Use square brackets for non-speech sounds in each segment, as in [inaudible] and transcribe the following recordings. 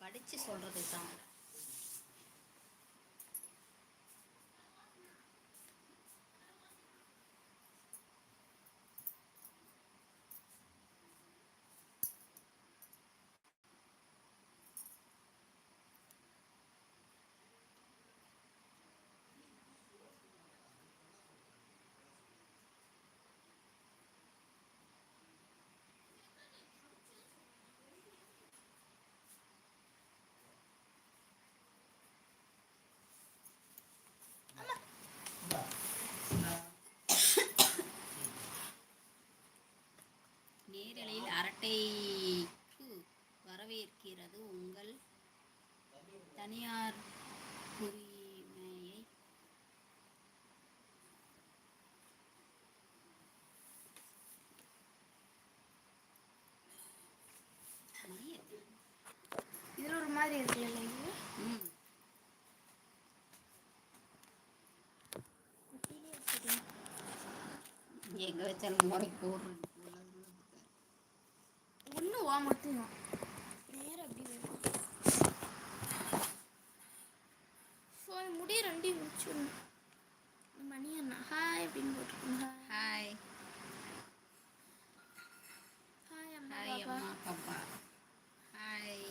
படித்து சொல்கிறது தான் நேரலையில் அரட்டைக்கு வரவேற்கிறது உங்கள் தனியார் உரிமையை. இதில் ஒரு மாதிரி இருக்குல்ல இது ம். எங்கே வச்சாலும் மோரை போடுறது ஒன்று வா மட்டும் நேரம் அப்படி வேணும். ஸோ முடி ரெண்டையும் முடிச்சிடணும். மணி அண்ணா ஹாய் அப்படின்னு போட்டுருக்கோங்க ஹாய் ஹாய் அம்மா ஹாய் பாப்பா. அம்மா பாப்பா. ஹாய்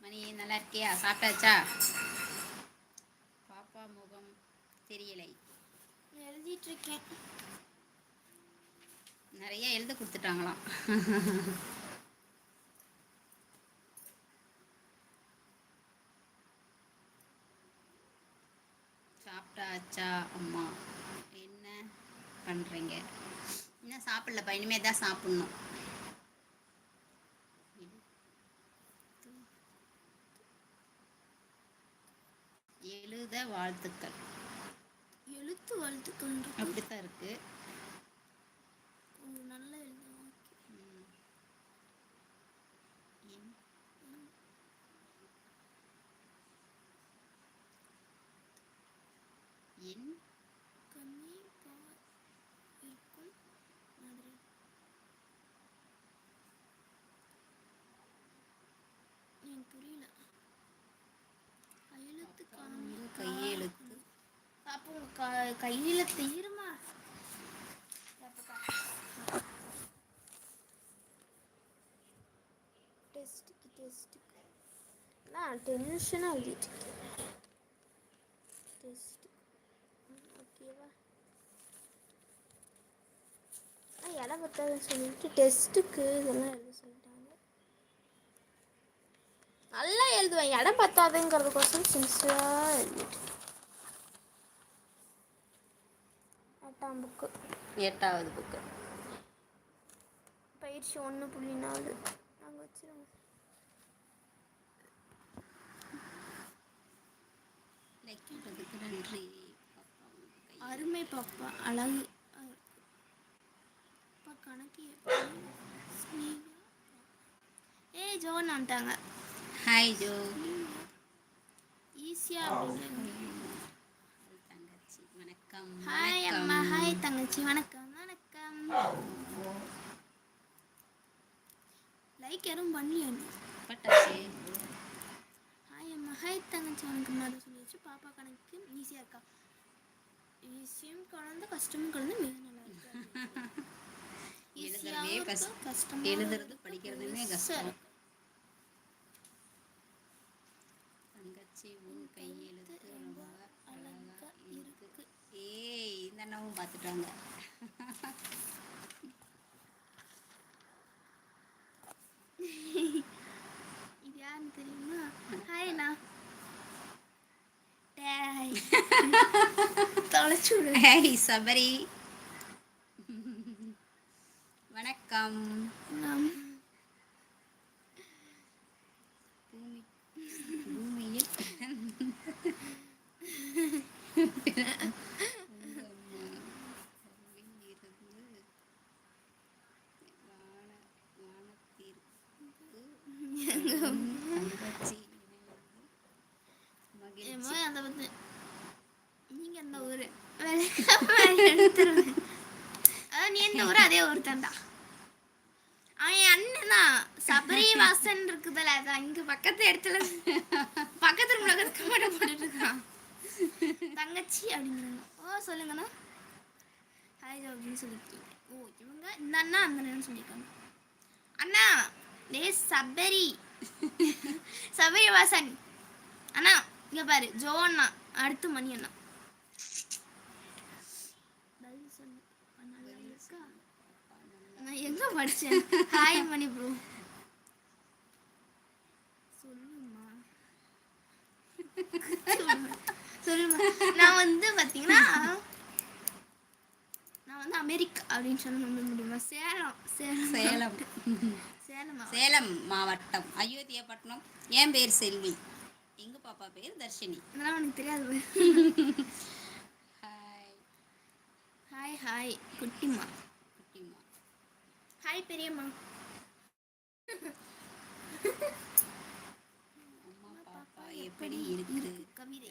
மணி நல்லா இருக்கியா? சாப்பிட்டாச்சா? பாப்பா முகம் தெரியலை. எழுதிட்டு இருக்கேன். நிறைய எழுத கொடுத்துட்டாங்களாம். சாப்பிட்டாச்சா அம்மா? என்ன பண்ணுறீங்க இன்னும் சாப்பிடலப்பா? இனிமே தான் சாப்பிட்ணும். எழுத வாழ்த்துக்கள் எழுத்து வாழ்த்துக்கள் அப்படித்தான் இருக்கு நல்லா எழுதுவோம் ம். என் என் கம்மி பா இருக்கும் மாதிரி எனக்கு புரியல வந்து கையெழுத்து. அப்போ க கையெழுத்து இருமா டெஸ்ட்டுக்கு டெஸ்ட்டுக்கு நான் டென்ஷனாக எழுதிட்டு டெஸ்ட் ஓகேவா இடம் பத்தாதுன்னு சொல்லிட்டு டெஸ்ட்டுக்கு இதெல்லாம் எழுத எழுதுவேன் இடம் பத்தாதுங்கிறதுக்கோசரம் சின்சியராக எழுதிட்டு எட்டாம் புக்கு எட்டாவது புக்கு பயிற்சி ஒன்று புள்ளி நாலு. நாங்கள் வச்சிருவோம் லைக்கிறதுக்கு நன்றி அருமை பாப்பா அழகு. அப்பா கணக்கு. ஏய் ஜோன் வந்துட்டாங்க. ஹாய் ஜோ ஈஸியா தங்கச்சி வணக்கம். ஹாய் அம்மா. ஹாய் தங்கச்சி. வணக்கம். வணக்கம். லைக் யாரும் பண்ணலையா? பட்டாச்சு ஹாய் அம்மா. ஹாய் தங்கச்சி. வணக்கம். மாதிரி சொல்லியாச்சு. பாப்பா கணக்கு ஈஸியாக இருக்கா? ஈஸியும் கலந்து கஷ்டமும் கலந்து மிக நல்லா இருக்கு. [laughs] கஷ்டம் எழுதுறது படிக்கிறதுமே கஷ்டம். தங்கச்சி உன் கையெழுத்து ரொம்ப அழகா இருக்கு. ஏய் இந்த அண்ணாவும் பார்த்துட்டாங்க. இது யாருன்னு தெரியுமா? ஹாய் அண்ணா. டேய் தொலைச்சு ஹேய் சபரி. வணக்கம் நம் பூமி பூமியில் தங்கச்சி மகிழ்ச்சி ஏம்மா அந்த வந்து நீங்க எந்த ஊரு. எடுத்துருவேன் நீ எந்த ஊரு? அதே ஊர் தான் அவன் அண்ணன் தான். சபரிவாசன் இருக்குதுல அதான் இங்க பக்கத்து இடத்துல. பக்கத்து ரூம்ல மட்டும் போட்டுட்டு இருக்கான். தங்கச்சி அப்படிங்கிறாங்க ஓ சொல்லுங்கண்ணா ஹாய் அப்படின்னு சொல்லிருக்கீங்க ஓ இவங்க இந்த அண்ணா அந்த அண்ணன் சொல்லியிருக்காங்க அண்ணா டே சபரி சபரிவாசன் அண்ணா இங்க பாரு ஜோ அண்ணா அடுத்து மணி அண்ணா நான் எங்க படிச்சேன் ஹாய் மணி ப்ரோ சொல்லுமா நான் வந்து பாத்தீங்கன்னா நான் வந்து அமெரிக்கா அப்படின்னு நம்ப முடியுமா? சேலம் சேலம் சேலம். சேலமா சேலம் மாவட்டம். அயோத்தியப்பட்டினம். என் பேர் செல்வி. எங்க பாப்பா பேர் தர்ஷினி. அதெல்லாம் உனக்கு தெரியாது. ஹாய் ஹாய் ஹாய் குட்டிம்மா. குட்டிமா ஹாய் பெரியம்மா. எப்படி இருக்கு கவிதை.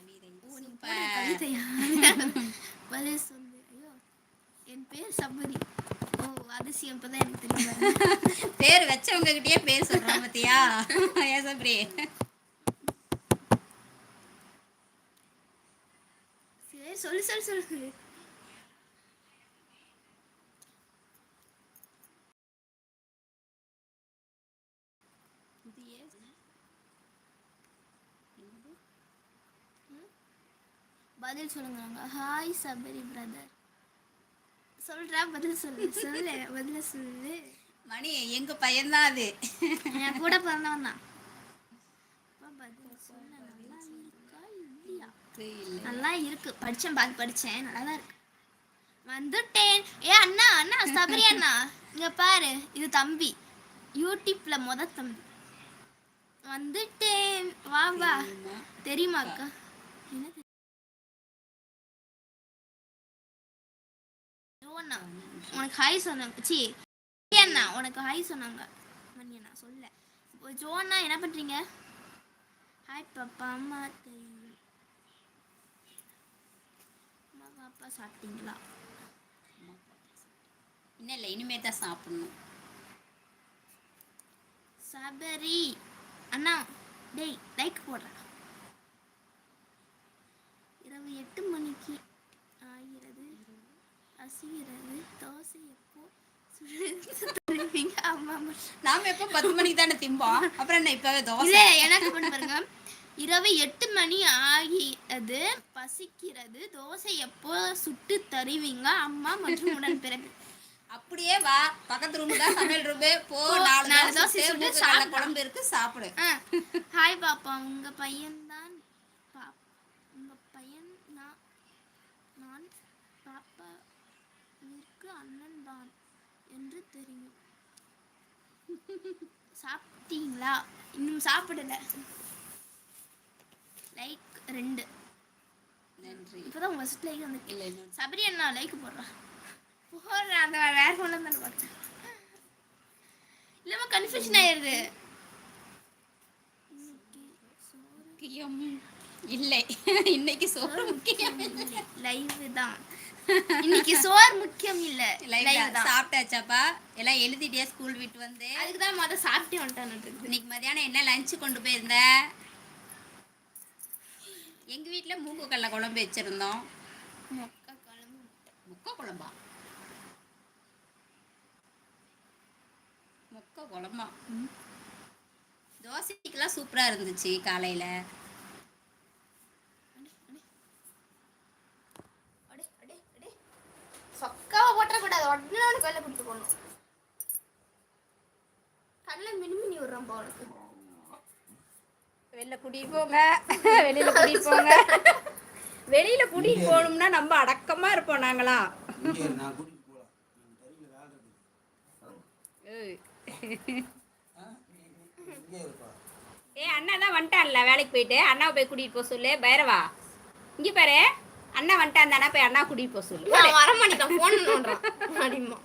கவிதையா? பதில் சொல்லு. ஐயோ என் பேர் சபரி. ஓ அதிசயம் இப்பதான் எனக்கு தெரியும் பேர் வச்சவங்க கிட்டயே பேர் சொல்றோம் பத்தியா? சப்ரி? சரி சொல்லு சொல்லு சொல்லு. பதில் சொல்லுங்க ஹாய் சபரி பிரதர் சொல்றா பதில் சொல்லு. சொல்லு பதில சொல்லு. மணி எங்க பையன்தான் அது. என் கூட பிறந்தவன் தான். நல்லா இருக்கா படிச்சேன் பாதி படிச்சேன். நல்லா தான் இருக்கு. வந்துட்டேன். ஏ அண்ணா அண்ணா சபரி அண்ணா. இங்க பாரு இது தம்பி. யூடியூப்ல முத தம்பி. வந்துட்டேன். வா வா. தெரியுமா? அண்ணா உனக்கு ஹாய் சொன்னாங்க. சி அண்ணா உனக்கு ஹாய் சொன்னாங்க. மணி அண்ணா சொல்ல இப்போ ஜோ அண்ணா என்ன பண்றீங்க? ஹாய் பாப்பா அம்மா தெரியும். அம்மா பாப்பா சாப்பிட்டீங்களா? இன்னும் இல்லை இனிமே தான் சாப்பிடணும். சபரி அண்ணா டேய் லைக் போடுறா. இரவு எட்டு மணிக்கு ஆகிறது பசிகிறது தோசை எப்போ சுடு தருவீங்க. அம்மா அம்மா நாம எப்போ பத்து மணிக்கு தானே திம்போம்? அப்புறம் என்ன இப்பவே தோசை? எனக்கு பாருங்க. இரவு எட்டு மணி ஆகியது பசிக்கிறது. தோசை எப்போ சுட்டு தருவீங்க? அம்மா மற்றும் உடன்பிறப்பு அப்படியே வா. பக்கத்து ரூம் தான் சமையல் ரூம் போ நாலு தோசை சுட்டு. குழம்பு இருக்கு சாப்பிடு. ஹாய் பாப்பா உங்க பையன்தான் பா உங்க பையன் நான் நான் பாப்பாவிற்கு அண்ணன் தான் என்று தெரியும் சாப்பிட்டீங்களா? இன்னும் சாப்பிடல. லைக் ரெண்டு. நன்றி. இப்போதான் ஃபர்ஸ்ட் லைக் வந்து இல்லை சபரி அண்ணா லைக் போடுறா. போடுறா அந்த வேற ஃபோன்ல தானே பார்க்குறேன் இல்லாம கன்ஃபியூஷன் ஆயிடுது முக்கியம். இல்லை. [laughs] இன்னைக்கு சோறு முக்கியம். [laughs] லைவ் தான். இன்னைக்கு சோறு முக்கியம் இல்ல. சாப்பிட்டாச்சாப்பா? எல்லாம் எழுதிட்டியா ஸ்கூல் விட்டு வந்து. அதுக்கு தான் முத சாப்பிட்டே வந்துட்டான்னு இன்னைக்கு மதியானம் என்ன லஞ்சு கொண்டு போயிருந்த? எங்க வீட்ல மூக்கு கடலை குழம்பு வச்சிருந்தோம். மொக்க குழம்பு முக்க குழம்பா? முக்க குழம்பா? தோசைக்கெல்லாம் சூப்பரா இருந்துச்சு காலையில. போட்டக்கூடாது உடனே உனக்கு வெளில கொடுத்து போடணும் கண்ணில் மினிமினி விடுறான் பா உனக்கு. வெளில கூட்டிட்டு போங்க. வெளியில கூட்டிட்டு போங்க. வெளியில கூட்டிட்டு போகணும்னா நம்ம அடக்கமா இருப்போம் நாங்களாம். ஏ அண்ணா தான் வந்துட்டான்ல வேலைக்கு போயிட்டு. அண்ணாவை போய் கூட்டிட்டு போக சொல்லு. பைரவா இங்க பாரு. அண்ணா வந்துட்டான் தானே போய் அண்ணா கூட்டிட்டு போக சொல்லு. நான் வர மாட்டேன் ஃபோன் நோண்டுறான். அப்படிமா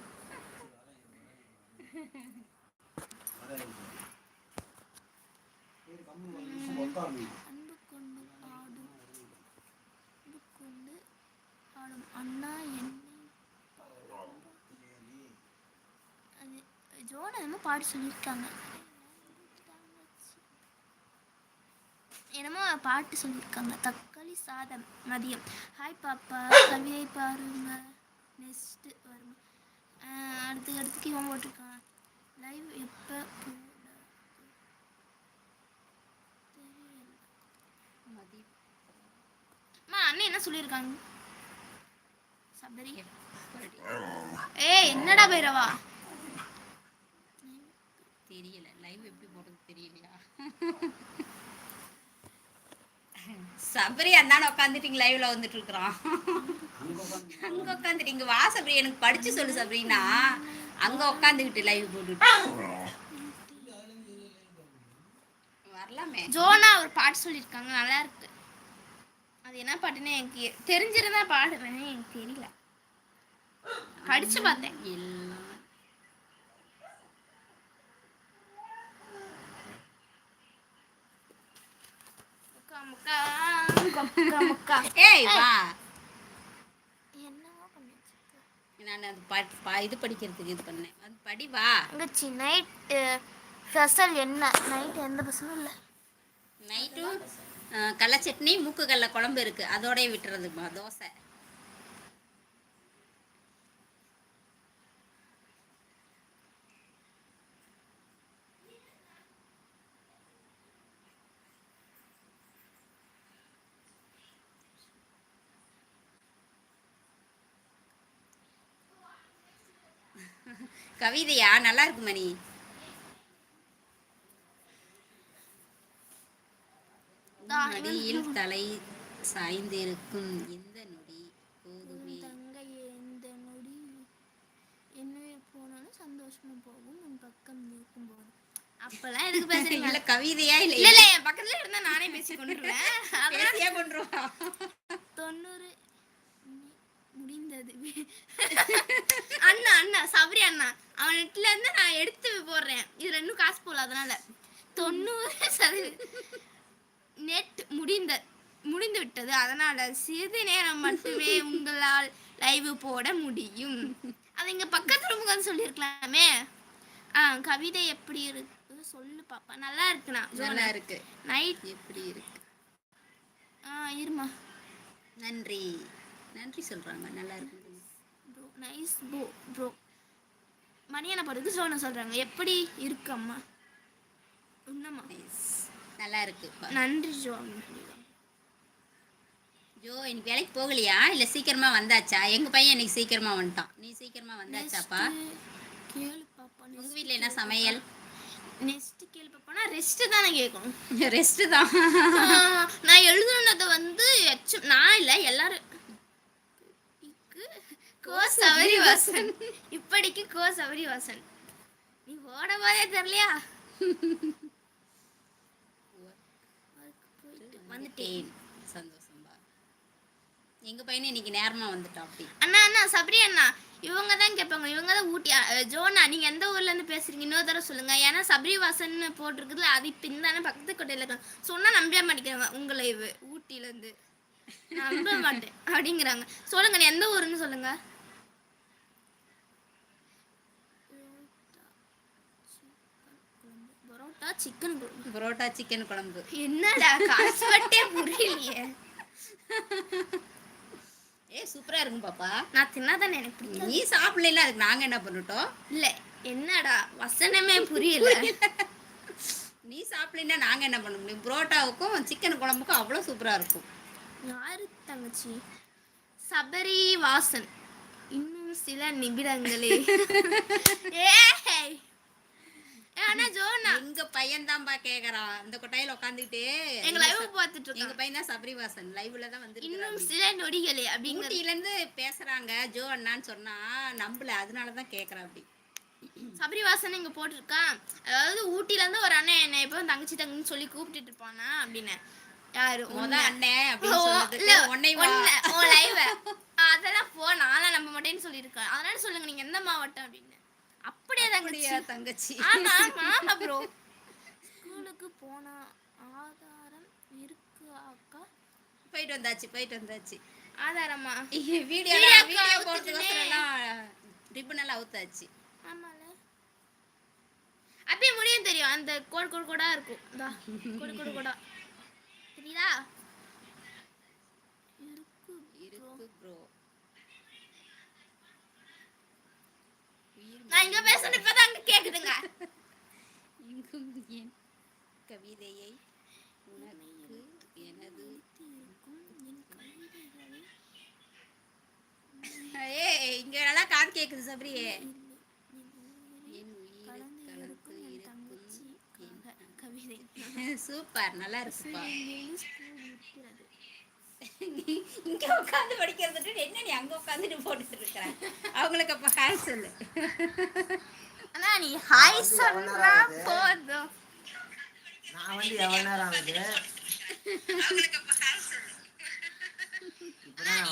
அண்ணா என்னை அது ஜோனா என்னமோ பாட்டு சொல்லியிருக்காங்க என்னமோ பாட்டு சொல்லியிருக்காங்க தக்காளி சாதம் மதியம். ஹாய் பாப்பா. கவிதை பாருங்க. நெக்ஸ்ட்டு வரும். ஆஹ் அடுத்து அடுத்துக்கு இவன் போட்டிருக்கான். லைவ் எப்போ அம்மா அண்ணன் என்ன சொல்லியிருக்காங்க? சபரி. ஏய் என்னடா பைரவா? தெரியல. லைவ் எப்படி போடுறது தெரியலையா? சபரி அந்தான உட்காந்துட்டு லைவ்ல வந்துட்டு இருக்கிறான் அங்க உட்காந்துட்டு இங்க வா சபரி எனக்கு படிச்சு சொல்லு சபரினா அங்க உட்காந்துக்கிட்டு லைவ் போட்டுட்டு. வரலாமே. ஜோனா ஒரு பாட்டு சொல்லியிருக்காங்க நல்லா இருக்கு. அது என்ன பாட்டுன்னு எனக்கு தெரிஞ்சிருந்தா பாடுறேன்னு எனக்கு தெரியல. படிச்சு பார்த்தேன். எல்லாம் முக்கா முக்கா. [laughs] ஏய் வா? நான் அது ப- ப- இது படிக்கிறதுக்கு இது பண்ணேன். அது படி வா. தங்கச்சி நைட்டு ஸ்பெஷல் என்ன? நைட் எந்த பசங்களும் இல்லை. நைட்டும் கடல சட்னி மூக்கு கடல குழம்பு இருக்கு. அதோடய விட்டுறதுமா தோசை. கவிதையா? நல்லா இருக்கு மணி. மடியில் தலை சாய்ந்திருக்கும் எந்த நொடி போதுமே. இந்த நொடி என்ன போனாலும் சந்தோஷமா போகும். உன் பக்கம் இருக்கும் போது அப்பெல்லாம் எதுக்கு பேசுறீங்க? இல்ல கவிதையா இல்ல இல்ல இல்ல என் பக்கத்துல இருந்தா நானே பேசி கொண்டுருவேன். தொண்ணூறு முடிந்தது. [laughs] அண்ணா அண்ணா சபரி அண்ணா அவன் நெட்ல இருந்து நான் எடுத்து போடுறேன். இதுல இன்னும் காசு போடல அதனால. தொண்ணூறு சதவீதம் நெட் முடிந்த முடிந்து விட்டது. அதனால சிறிது நேரம் மட்டுமே உங்களால் லைவ் போட முடியும். அது இங்க பக்கத்துல உட்காந்து சொல்லியிருக்கலாமே. ஆ கவிதை எப்படி இருக்கு சொல்லு பாப்பா. நல்லா இருக்குண்ணா நல்லா இருக்கு. நைட் எப்படி இருக்கு? ஆ இருமா. நன்றி. நன்றி சொல்றாங்க. நல்லா இருக்கு. ப்ரோ நைஸ் ப்ரோ ப்ரோ மணியான படத்துக்கு சோன சொல்றாங்க. எப்படி இருக்கு அம்மா? உன்னம்மா Nice. நல்லா இருக்கு. நன்றி ஜோ. ஜோ இன்னைக்கு வேலைக்கு போகலையா? இல்ல சீக்கிரமா வந்தாச்சா? எங்க பையன் இன்னைக்கு சீக்கிரமா வந்துட்டான். நீ சீக்கிரமா வந்தாச்சாப்பா? கேளு பாப்பா உங்க வீட்ல என்ன சமையல்? நெக்ஸ்ட் கேளு பாப்பானா ரெஸ்ட் தானே கேட்கணும் ரெஸ்ட் [laughs] தான். நான் எழுதுனதை வந்து நான் இல்லை எல்லாரும் கோ சவரி வாசன். இப்படிக்கு கோ சவரி வாசன். நீ ஓட போதே தெரியலையா? வந்துட்டேன். சந்தோஷம்பா எங்க பையன் இன்னைக்கு நேரமா வந்துட்டான் அப்படி. அண்ணா அண்ணா சபரி அண்ணா இவங்க தான் கேட்பாங்க. இவங்க தான் ஊட்டி ஜோனா நீங்க எந்த ஊர்ல இருந்து பேசுறீங்க? இன்னொரு தடவை சொல்லுங்க. ஏன்னா சபரி வாசன் போட்டிருக்குதுல அது இப்போ இந்த பக்கத்து கொட்டையில இருக்காங்க சொன்னா நம்பவே மாட்டேங்கிறாங்க. உங்களை இவ ஊட்டில இருந்து. நம்ப மாட்டேன். அப்படிங்கிறாங்க. சொல்லுங்க நீ எந்த ஊருன்னு சொல்லுங்க. பரோட்டா சிக்கன் குழம்பு. பரோட்டா சிக்கன் குழம்பு. என்னடா காசு பட்டே புரியலையே. ஏ சூப்பரா இருக்கும் பாப்பா. நான் தின்னாதானே எனக்கு பிடிக்கும் நீ சாப்பிடல அதுக்கு நாங்க என்ன பண்ணிட்டோம்? இல்ல என்னடா வசனமே புரியல. நீ சாப்பிடலன்னா நாங்க என்ன பண்ண முடியும்? புரோட்டாவுக்கும் சிக்கன் குழம்புக்கும் அவ்வளவு சூப்பரா இருக்கும். யாரு தங்கச்சி? சபரி வாசன். இன்னும் சில நிமிடங்களே. [laughs] ஏய் ஆனா ஜோனா? எங்க பையன் தான்பா கேக்குறான். இந்த கொட்டாயில உட்காந்துக்கிட்டு எங்க லைவ் பார்த்துட்டு எங்க இருக்காங்க பையன் தான் சபரிவாசன். லைவ்ல தான் வந்து இன்னும் சில நொடிகளே அப்படிங்கிற ஊட்டில இருந்து பேசுறாங்க. ஜோ அண்ணான்னு சொன்னா நம்பல. அதனால தான் கேக்குறான் அப்படி. சபரி வாசன் இங்க போட்டிருக்கான் அதாவது ஊட்டில இருந்து ஒரு அண்ணன் என்ன இப்போ தங்கச்சி தங்கன்னு சொல்லி கூப்பிட்டுட்டு இருப்பானா அப்படின்னு. யாரு. அண்ணன். அதெல்லாம் போ நான்லாம் நம்ப மாட்டேன்னு சொல்லியிருக்கேன். அதனால சொல்லுங்க நீங்க எந்த மாவட்டம் அப்படின்னு. அப்படியே தங்கச்சி. அப்படியா தங்கச்சி? ஆமா ப்ரோ ஸ்கூலுக்கு போன ஆதாரம் இருக்கு அக்கா. போயிட்டு வந்தாச்சு போயிட்டு வந்தாச்சு. ஆதாரமா? வீடியோ வீடியோ எல்லாம் ரிப்பன் எல்லாம் அவுத்தாச்சு. ஆமால. அந்த கோடு கோடு கோடா இருக்கும். இந்தா கோடு கோடு கோடா. [laughs] தெரியுதா? இருக்கு இருக்கு ப்ரோ நான் இங்க பேசுறது இப்பதான் அங்க கேக்குதுங்க. இங்கும் என் கவிதையை உனக்கு எனது ஏய் இங்க நல்லா காது கேக்குது சபரி. என் உயிர் கலந்து இருக்கும் கவிதை சூப்பர் நல்லா இருக்குப்பா. இங்க உட்காந்து படிக்கிறதுக்கு என்ன நீ அங்க உட்காந்துட்டு போட்டுட்டு இருக்கிற அவங்களுக்கு அப்ப ஹாய் சொல்லு. ஆனா நீ ஹாய் சொன்னா போதும். நான் வந்து எவ்வளோ நேரம் ஆகுது? இப்பதான்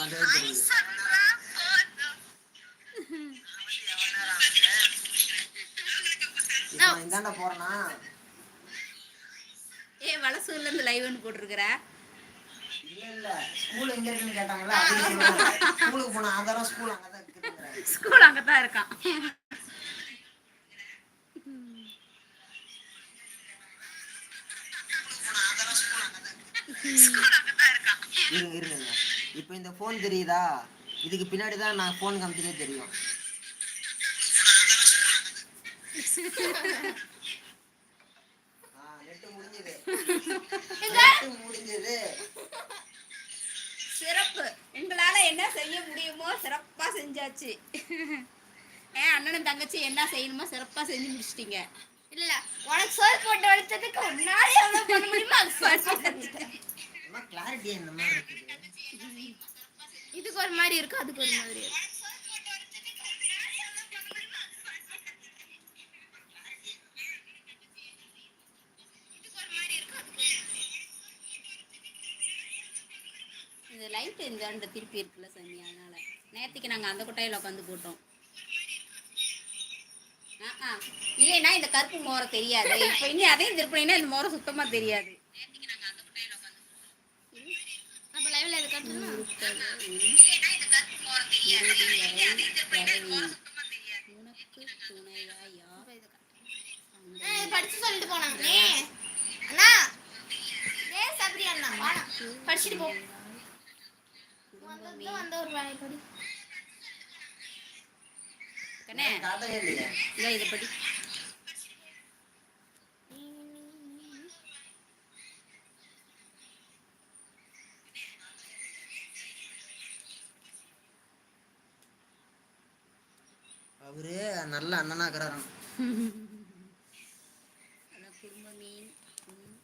இந்தாண்ட போறேனா? ஏ வலசூர்ல இருந்து லைவ்னு போட்டிருக்கிற? இல்ல இல்ல ஸ்கூல் எங்க இருக்குன்னு கேட்டாங்களா? ஸ்கூலுக்கு போன ஆதாரம் ஸ்கூல் அங்கதான் ஸ்கூல் அங்கதான் இருக்கான். இருங்க இருங்க இப்போ இந்த ஃபோன் தெரியுதா? இதுக்கு பின்னாடி தான் நான் ஃபோன் காமிச்சதே தெரியும் [laughs] ஆ, நெட்டு முடிஞ்சது நெட்டு முடிஞ்சது சிறப்பு உங்களால என்ன செய்ய முடியுமோ சிறப்பா செஞ்சாச்சு. [laughs] ஏன் அண்ணனும் தங்கச்சி என்ன செய்யணுமோ சிறப்பா செஞ்சு முடிச்சிட்டீங்க. இல்ல உனக்கு சோறு போட்டு வளர்த்ததுக்கு உன்னால எவ்வளவு பண்ண முடியுமோ அது சோறு கிளாரிட்டி இந்த மாதிரி இதுக்கு ஒரு மாதிரி இருக்கும் அதுக்கு ஒரு மாதிரி இருக்கும். லைட் இந்த திருப்பி இருக்குல்ல சாமி அதனால. நேற்றுக்கு நாங்கள் அந்த கொட்டாயில் உட்காந்து போட்டோம். ஆ இல்லைன்னா இந்த கருப்பு மோரை தெரியாது. இப்போ இனி அதையும் திருப்பினீங்கன்னா இந்த மோரை சுத்தமாக தெரியாது. படிச்சு சொல்லிட்டு போனாங்களே. அண்ணா. ஏ சபரி அண்ணா? வாடா. படிச்சுட்டு போ. அவரு நல்ல அண்ணனா [laughs] இருக்கிறாராம் அதான் குடும்ப மீன் ம்,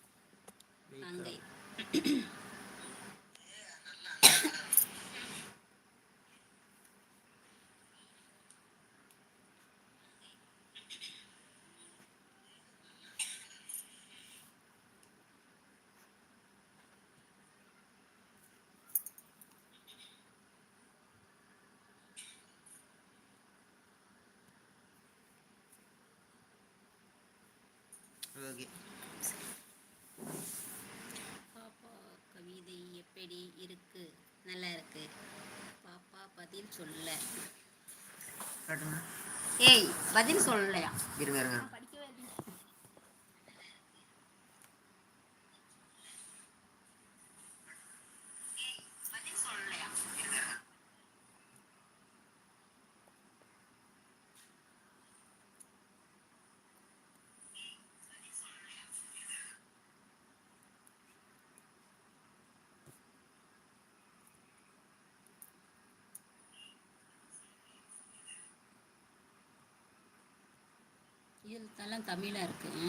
அங்கை ஓகே பாப்பா கவிதை எப்படி இருக்கு? நல்லா இருக்கு. பாப்பா பதில் சொல்ல. ஏய் பதில் சொல்லலையா? இருங்க இருங்க. இதெல்லாம் தமிழாக இருக்குது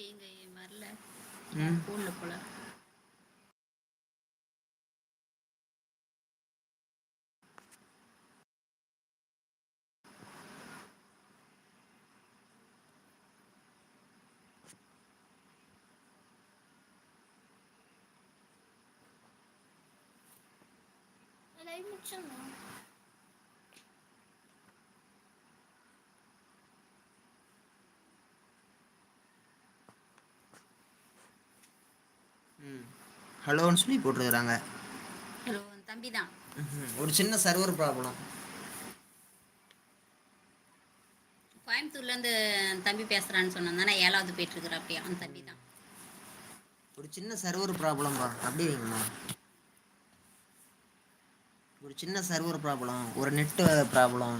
எங்க வரல. போடல போல. லைவ் முடிச்சிடணும் ஹலோன்னு சொல்லி போட்டிருக்கிறாங்க. ஹலோ தம்பி தான். ஒரு சின்ன சர்வர் ப்ராப்ளம். கோயம்புத்தூர்லேருந்து தம்பி பேசுகிறான்னு சொன்னான். தானே ஏழாவது போயிட்டுருக்குற அப்படியே அந்த தம்பி தான் ஒரு சின்ன சர்வர் ப்ராப்ளம்பா அப்படி வைங்கம்மா. ஒரு சின்ன சர்வர் ப்ராப்ளம். ஒரு நெட்டு ப்ராப்ளம்.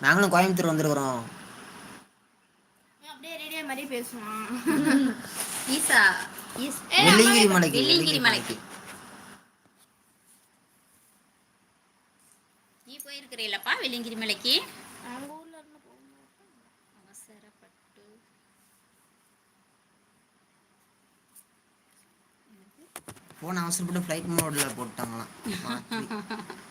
நாங்களும் கோயம்புத்தூர் வந்திருக்கிறோம். அப்படியே ரேடியோ மாதிரி பேசுவான் ஈசா ஈஸ் வெள்ளிங்கிரி மலைக்கு வெள்ளிங்கிரி மலைக்கு. நீ போயிருக்கிறீல்லப்பா வெள்ளிங்கிரி மலைக்கு? அவசரப்பட்டு. போன அவசரப்பட்டு ஃப்ளைட் மோடில் போட்டாங்களாம். [laughs]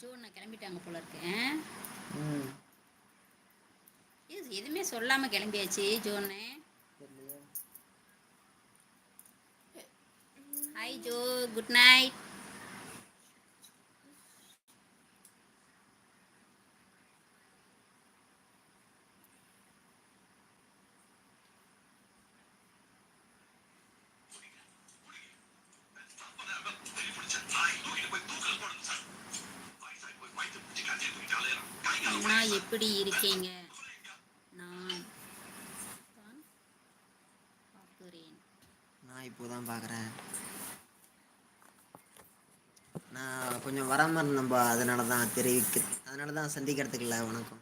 ஜோன் கிளம்பிட்டாங்க போல இருக்கு. ம். இது எதுவுமே சொல்லாம கிளம்பியாச்சு ஜோன்னு? ஹாய் ஜோ. குட் நைட் அண்ணா எப்படி இருக்கீங்க நான் தான் பார்க்கிறேன் நான் இப்போ தான் பார்க்குறேன் நான் கொஞ்சம் வராமல் இருந்தேன்ப்பா அதனால தான் தெரிவிக்க அதனால தான் சந்திக்கிறதுக்கு இல்லை வணக்கம்.